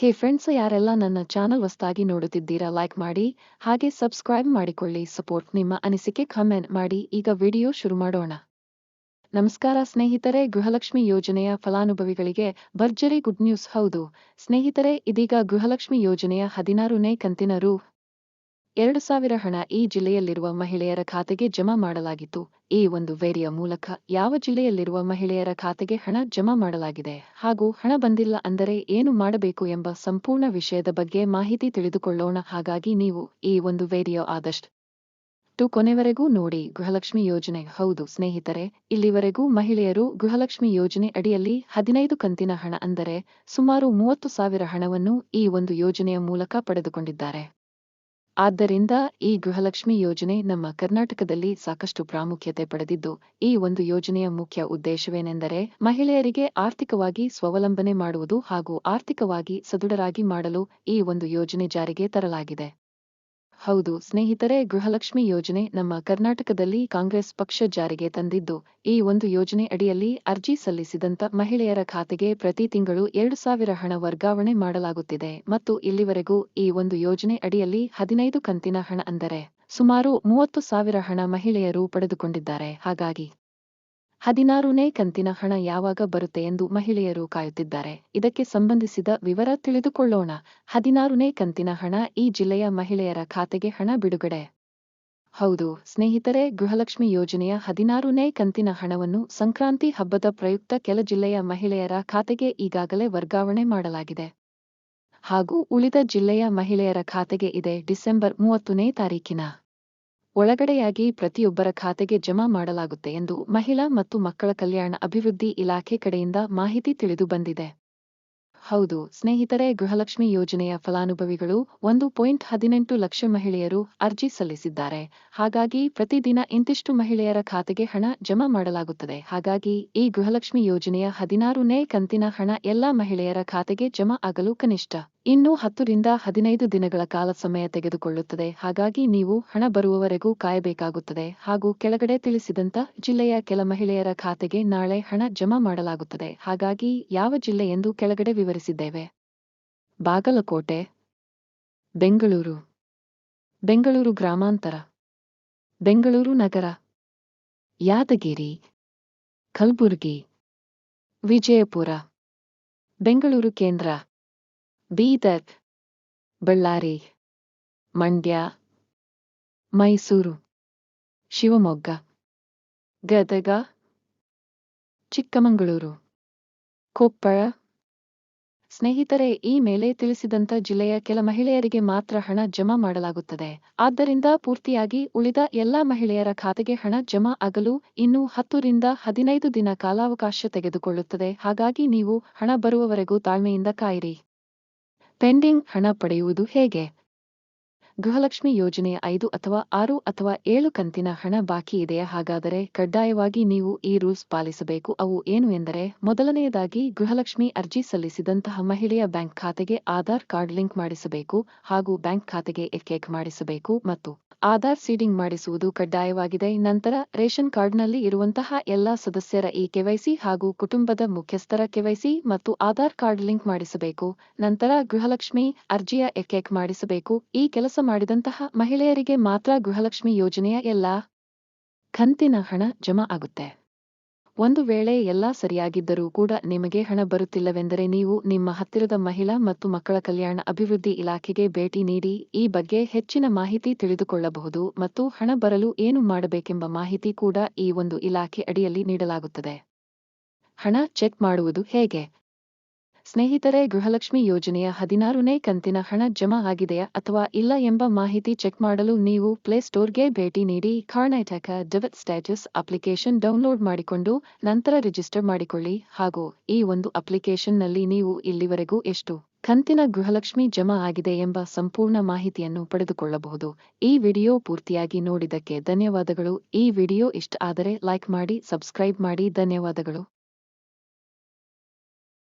ಹೇ friends ಯಾರೆಲ್ಲ ನನ್ನ channel ಹೊಸದಾಗಿ ನೋಡುತ್ತಿದ್ದೀರಾ ಲೈಕ್ ಮಾಡಿ, ಹಾಗೆ ಸಬ್ಸ್ಕ್ರೈಬ್ ಮಾಡಿಕೊಳ್ಳಿ ಸಪೋರ್ಟ್ ನಿಮ್ಮ ಅನಿಸಿಕೆ ಕಮೆಂಟ್ ಮಾಡಿ, ಈಗ ವಿಡಿಯೋ ಶುರು ಮಾಡೋಣ. ನಮಸ್ಕಾರ ಸ್ನೇಹಿತರೆ, ಗೃಹಲಕ್ಷ್ಮಿ ಯೋಜನೆಯ ಫಲಾನುಭವಿಗಳಿಗೆ ಭರ್ಜರಿ ಗುಡ್ ನ್ಯೂಸ್ ಹೌದು. ಸ್ನೇಹಿತರೆ, ಇದೀಗ ಗೃಹಲಕ್ಷ್ಮಿ ಯೋಜನೆಯ ಹದಿನಾರನೇ ಕಂತಿನ ರು ಎರಡು ಸಾವಿರ ಹಣ ಈ ಜಿಲ್ಲೆಯಲ್ಲಿರುವ ಮಹಿಳೆಯರ ಖಾತೆಗೆ ಜಮಾ ಮಾಡಲಾಗಿತ್ತು. ಈ ಒಂದು ವೇರಿಯ ಮೂಲಕ ಯಾವ ಜಿಲ್ಲೆಯಲ್ಲಿರುವ ಮಹಿಳೆಯರ ಖಾತೆಗೆ ಹಣ ಜಮಾ ಮಾಡಲಾಗಿದೆ ಹಾಗೂ ಹಣ ಬಂದಿಲ್ಲ ಅಂದರೆ ಏನು ಮಾಡಬೇಕು ಎಂಬ ಸಂಪೂರ್ಣ ವಿಷಯದ ಬಗ್ಗೆ ಮಾಹಿತಿ ತಿಳಿದುಕೊಳ್ಳೋಣ. ಹಾಗಾಗಿ ನೀವು ಈ ಒಂದು ವೇರಿಯೋ ಆದಷ್ಟು ಟು ಕೊನೆವರೆಗೂ ನೋಡಿ. ಗೃಹಲಕ್ಷ್ಮಿ ಯೋಜನೆ, ಹೌದು ಸ್ನೇಹಿತರೆ, ಇಲ್ಲಿವರೆಗೂ ಮಹಿಳೆಯರು ಗೃಹಲಕ್ಷ್ಮಿ ಯೋಜನೆ ಅಡಿಯಲ್ಲಿ ಹದಿನೈದು ಕಂತಿನ ಹಣ ಅಂದರೆ ಸುಮಾರು ಮೂವತ್ತು ಸಾವಿರ ಹಣವನ್ನು ಈ ಒಂದು ಯೋಜನೆಯ ಮೂಲಕ ಪಡೆದುಕೊಂಡಿದ್ದಾರೆ. ಆದ್ದರಿಂದ ಈ ಗೃಹಲಕ್ಷ್ಮಿ ಯೋಜನೆ ನಮ್ಮ ಕರ್ನಾಟಕದಲ್ಲಿ ಸಾಕಷ್ಟು ಪ್ರಾಮುಖ್ಯತೆ ಪಡೆದಿದ್ದು, ಈ ಒಂದು ಯೋಜನೆಯ ಮುಖ್ಯ ಉದ್ದೇಶವೇನೆಂದರೆ ಮಹಿಳೆಯರಿಗೆ ಆರ್ಥಿಕವಾಗಿ ಸ್ವಾವಲಂಬನೆ ಮಾಡುವುದು ಹಾಗೂ ಆರ್ಥಿಕವಾಗಿ ಸದೃಢರಾಗಿ ಮಾಡಲು ಈ ಒಂದು ಯೋಜನೆ ಜಾರಿಗೆ ತರಲಾಗಿದೆ. ಹೌದು, ಸ್ನೇಹಿತರೆ, ಗೃಹಲಕ್ಷ್ಮಿ ಯೋಜನೆ ನಮ್ಮ ಕರ್ನಾಟಕದಲ್ಲಿ ಕಾಂಗ್ರೆಸ್ ಪಕ್ಷ ಜಾರಿಗೆ ತಂದಿದ್ದು, ಈ ಒಂದು ಯೋಜನೆ ಅಡಿಯಲ್ಲಿ ಅರ್ಜಿ ಸಲ್ಲಿಸಿದಂತ ಮಹಿಳೆಯರ ಖಾತೆಗೆ ಪ್ರತಿ ತಿಂಗಳು ಎರಡು ಸಾವಿರ ಹಣ ವರ್ಗಾವಣೆ ಮಾಡಲಾಗುತ್ತಿದೆ ಮತ್ತು ಇಲ್ಲಿವರೆಗೂ ಈ ಒಂದು ಯೋಜನೆ ಅಡಿಯಲ್ಲಿ ಹದಿನೈದು ಕಂತಿನ ಹಣ ಅಂದರೆ ಸುಮಾರು ಮೂವತ್ತು ಸಾವಿರ ಹಣ ಮಹಿಳೆಯರು ಪಡೆದುಕೊಂಡಿದ್ದಾರೆ. ಹಾಗಾಗಿ ಹದಿನಾರನೇ ಕಂತಿನ ಹಣ ಯಾವಾಗ ಬರುತ್ತೆ ಎಂದು ಮಹಿಳೆಯರು ಕಾಯುತ್ತಿದ್ದಾರೆ. ಇದಕ್ಕೆ ಸಂಬಂಧಿಸಿದ ವಿವರ ತಿಳಿದುಕೊಳ್ಳೋಣ. ಹದಿನಾರನೇ ಕಂತಿನ ಹಣ ಈ ಜಿಲ್ಲೆಯ ಮಹಿಳೆಯರ ಖಾತೆಗೆ ಹಣ ಬಿಡುಗಡೆ. ಹೌದು, ಸ್ನೇಹಿತರೆ, ಗೃಹಲಕ್ಷ್ಮಿ ಯೋಜನೆಯ ಹದಿನಾರನೇ ಕಂತಿನ ಹಣವನ್ನು ಸಂಕ್ರಾಂತಿ ಹಬ್ಬದ ಪ್ರಯುಕ್ತ ಕೆಲ ಜಿಲ್ಲೆಯ ಮಹಿಳೆಯರ ಖಾತೆಗೆ ಈಗಾಗಲೇ ವರ್ಗಾವಣೆ ಮಾಡಲಾಗಿದೆ. ಹಾಗೂ ಉಳಿದ ಜಿಲ್ಲೆಯ ಮಹಿಳೆಯರ ಖಾತೆಗೆ ಇದೆ ಡಿಸೆಂಬರ್ ಮೂವತ್ತನೇ ತಾರೀಕಿನ. ಒಳಗಡೆಯಾಗಿ ಪ್ರತಿಯೊಬ್ಬರ ಖಾತೆಗೆ ಜಮಾ ಮಾಡಲಾಗುತ್ತೆ ಎಂದು ಮಹಿಳಾ ಮತ್ತು ಮಕ್ಕಳ ಕಲ್ಯಾಣ ಅಭಿವೃದ್ಧಿ ಇಲಾಖೆ ಕಡೆಯಿಂದ ಮಾಹಿತಿ ತಿಳಿದು ಬಂದಿದೆ. ಹೌದು, ಸ್ನೇಹಿತರೆ, ಗೃಹಲಕ್ಷ್ಮಿ ಯೋಜನೆಯ ಫಲಾನುಭವಿಗಳು ಒಂದು ಪಾಯಿಂಟ್ ಹದಿನೆಂಟು ಲಕ್ಷ ಮಹಿಳೆಯರು ಅರ್ಜಿ ಸಲ್ಲಿಸಿದ್ದಾರೆ. ಹಾಗಾಗಿ ಪ್ರತಿದಿನ ಇಂತಿಷ್ಟು ಮಹಿಳೆಯರ ಖಾತೆಗೆ ಹಣ ಜಮಾ ಮಾಡಲಾಗುತ್ತದೆ. ಹಾಗಾಗಿ ಈ ಗೃಹಲಕ್ಷ್ಮಿ ಯೋಜನೆಯ ಹದಿನಾರನೇ ಕಂತಿನ ಹಣ ಎಲ್ಲಾ ಮಹಿಳೆಯರ ಖಾತೆಗೆ ಜಮಾ ಆಗಲು ಕನಿಷ್ಠ ಇನ್ನು ಹತ್ತರಿಂದ ಹದಿನೈದು ದಿನಗಳ ಕಾಲ ಸಮಯ ತೆಗೆದುಕೊಳ್ಳುತ್ತದೆ. ಹಾಗಾಗಿ ನೀವು ಹಣ ಬರುವವರೆಗೂ ಕಾಯಬೇಕಾಗುತ್ತದೆ. ಹಾಗೂ ಕೆಳಗಡೆ ತಿಳಿಸಿದಂತ ಜಿಲ್ಲೆಯ ಕೆಲ ಮಹಿಳೆಯರ ಖಾತೆಗೆ ನಾಳೆ ಹಣ ಜಮಾ ಮಾಡಲಾಗುತ್ತದೆ. ಹಾಗಾಗಿ ಯಾವ ಜಿಲ್ಲೆ ಎಂದು ಕೆಳಗಡೆ ವಿವರಿಸಿದ್ದೇವೆ. ಬಾಗಲಕೋಟೆ, ಬೆಂಗಳೂರು ಬೆಂಗಳೂರು ಗ್ರಾಮಾಂತರ, ಬೆಂಗಳೂರು ನಗರ, ಯಾದಗಿರಿ, ಕಲಬುರಗಿ, ವಿಜಯಪುರ, ಬೆಂಗಳೂರು ಕೇಂದ್ರ. ಬೀದರ್, ಬಳ್ಳಾರಿ, ಮಂಡ್ಯ, ಮೈಸೂರು, ಶಿವಮೊಗ್ಗ, ಗದಗ, ಚಿಕ್ಕಮಗಳೂರು, ಕೊಪ್ಪಳ. ಸ್ನೇಹಿತರೆ, ಈ ಮೇಲೆ ತಿಳಿಸಿದಂತ ಜಿಲ್ಲೆಯ ಕೆಲ ಮಹಿಳೆಯರಿಗೆ ಮಾತ್ರ ಹಣ ಜಮಾ ಮಾಡಲಾಗುತ್ತದೆ. ಆದ್ದರಿಂದ ಪೂರ್ತಿಯಾಗಿ ಉಳಿದ ಎಲ್ಲಾ ಮಹಿಳೆಯರ ಖಾತೆಗೆ ಹಣ ಜಮಾ ಆಗಲು ಇನ್ನು ಹತ್ತರಿಂದ ಹದಿನೈದು ದಿನ ಕಾಲಾವಕಾಶ ತೆಗೆದುಕೊಳ್ಳುತ್ತದೆ. ಹಾಗಾಗಿ ನೀವು ಹಣ ಬರುವವರೆಗೂ ತಾಳ್ಮೆಯಿಂದ ಕಾಯಿರಿ. ಪೆಂಡಿಂಗ್ ಹಣ ಪಡೆಯುವುದು ಹೇಗೆ? ಗೃಹಲಕ್ಷ್ಮಿ ಯೋಜನೆಯ ಐದು ಅಥವಾ ಆರು ಅಥವಾ ಏಳು ಕಂತಿನ ಹಣ ಬಾಕಿ ಇದೆಯಾ? ಹಾಗಾದರೆ ಕಡ್ಡಾಯವಾಗಿ ನೀವು ಈ ರೂಲ್ಸ್ ಪಾಲಿಸಬೇಕು. ಅವು ಏನು ಎಂದರೆ, ಮೊದಲನೆಯದಾಗಿ ಗೃಹಲಕ್ಷ್ಮಿ ಅರ್ಜಿ ಸಲ್ಲಿಸಿದಂತಹ ಮಹಿಳೆಯ ಬ್ಯಾಂಕ್ ಖಾತೆಗೆ ಆಧಾರ್ ಕಾರ್ಡ್ ಲಿಂಕ್ ಮಾಡಿಸಬೇಕು ಹಾಗೂ ಬ್ಯಾಂಕ್ ಖಾತೆಗೆ ಎಕೆಕ್ ಮಾಡಿಸಬೇಕು ಮತ್ತು ಆಧಾರ್ ಸೀಡಿಂಗ್ ಮಾಡಿಸುವುದು ಕಡ್ಡಾಯವಾಗಿದೆ. ನಂತರ ರೇಷನ್ ಕಾರ್ಡ್ನಲ್ಲಿ ಇರುವಂತಹ ಎಲ್ಲಾ ಸದಸ್ಯರ ಈ ಕೆವೈಸಿ ಹಾಗೂ ಕುಟುಂಬದ ಮುಖ್ಯಸ್ಥರ ಕೆವೈಸಿ ಮತ್ತು ಆಧಾರ್ ಕಾರ್ಡ್ ಲಿಂಕ್ ಮಾಡಿಸಬೇಕು. ನಂತರ ಗೃಹಲಕ್ಷ್ಮಿ ಅರ್ಜಿಯ ಎಕೆಕ್ ಮಾಡಿಸಬೇಕು. ಈ ಕೆಲಸ ಮಾಡಿದಂತಹ ಮಹಿಳೆಯರಿಗೆ ಮಾತ್ರ ಗೃಹಲಕ್ಷ್ಮಿ ಯೋಜನೆಯ ಎಲ್ಲಾ ಕಂತಿನ ಹಣ ಜಮಾ ಆಗುತ್ತೆ. ಒಂದು ವೇಳೆ ಎಲ್ಲ ಸರಿಯಾಗಿದ್ದರೂ ಕೂಡ ನಿಮಗೆ ಹಣ ಬರುತ್ತಿಲ್ಲವೆಂದರೆ ನೀವು ನಿಮ್ಮ ಹತ್ತಿರದ ಮಹಿಳಾ ಮತ್ತು ಮಕ್ಕಳ ಕಲ್ಯಾಣ ಅಭಿವೃದ್ಧಿ ಇಲಾಖೆಗೆ ಭೇಟಿ ನೀಡಿ ಈ ಬಗ್ಗೆ ಹೆಚ್ಚಿನ ಮಾಹಿತಿ ತಿಳಿದುಕೊಳ್ಳಬಹುದು ಮತ್ತು ಹಣ ಬರಲು ಏನು ಮಾಡಬೇಕೆಂಬ ಮಾಹಿತಿ ಕೂಡ ಈ ಒಂದು ಇಲಾಖೆ ಅಡಿಯಲ್ಲಿ ನೀಡಲಾಗುತ್ತದೆ. ಹಣ ಚೆಕ್ ಮಾಡುವುದು ಹೇಗೆ? ಸ್ನೇಹಿತರೆ, ಗೃಹಲಕ್ಷ್ಮಿ ಯೋಜನೆಯ ಹದಿನಾರನೇ ಕಂತಿನ ಹಣ ಜಮಾ ಆಗಿದೆಯಾ ಅಥವಾ ಇಲ್ಲ ಎಂಬ ಮಾಹಿತಿ ಚೆಕ್ ಮಾಡಲು ನೀವು ಪ್ಲೇಸ್ಟೋರ್ಗೆ ಭೇಟಿ ನೀಡಿ Karnataka debit status application download ಮಾಡಿಕೊಂಡು ನಂತರ ರಿಜಿಸ್ಟರ್ ಮಾಡಿಕೊಳ್ಳಿ. ಹಾಗೂ ಈ ಒಂದು ಅಪ್ಲಿಕೇಶನ್ನಲ್ಲಿ ನೀವು ಇಲ್ಲಿವರೆಗೂ ಎಷ್ಟು ಕಂತಿನ ಗೃಹಲಕ್ಷ್ಮಿ ಜಮಾ ಆಗಿದೆ ಎಂಬ ಸಂಪೂರ್ಣ ಮಾಹಿತಿಯನ್ನು ಪಡೆದುಕೊಳ್ಳಬಹುದು. ಈ ವಿಡಿಯೋ ಪೂರ್ತಿಯಾಗಿ ನೋಡಿದ್ದಕ್ಕೆ ಧನ್ಯವಾದಗಳು. ಈ ವಿಡಿಯೋ ಇಷ್ಟ ಆದರೆ ಲೈಕ್ ಮಾಡಿ, ಸಬ್ಸ್ಕ್ರೈಬ್ ಮಾಡಿ. ಧನ್ಯವಾದಗಳು.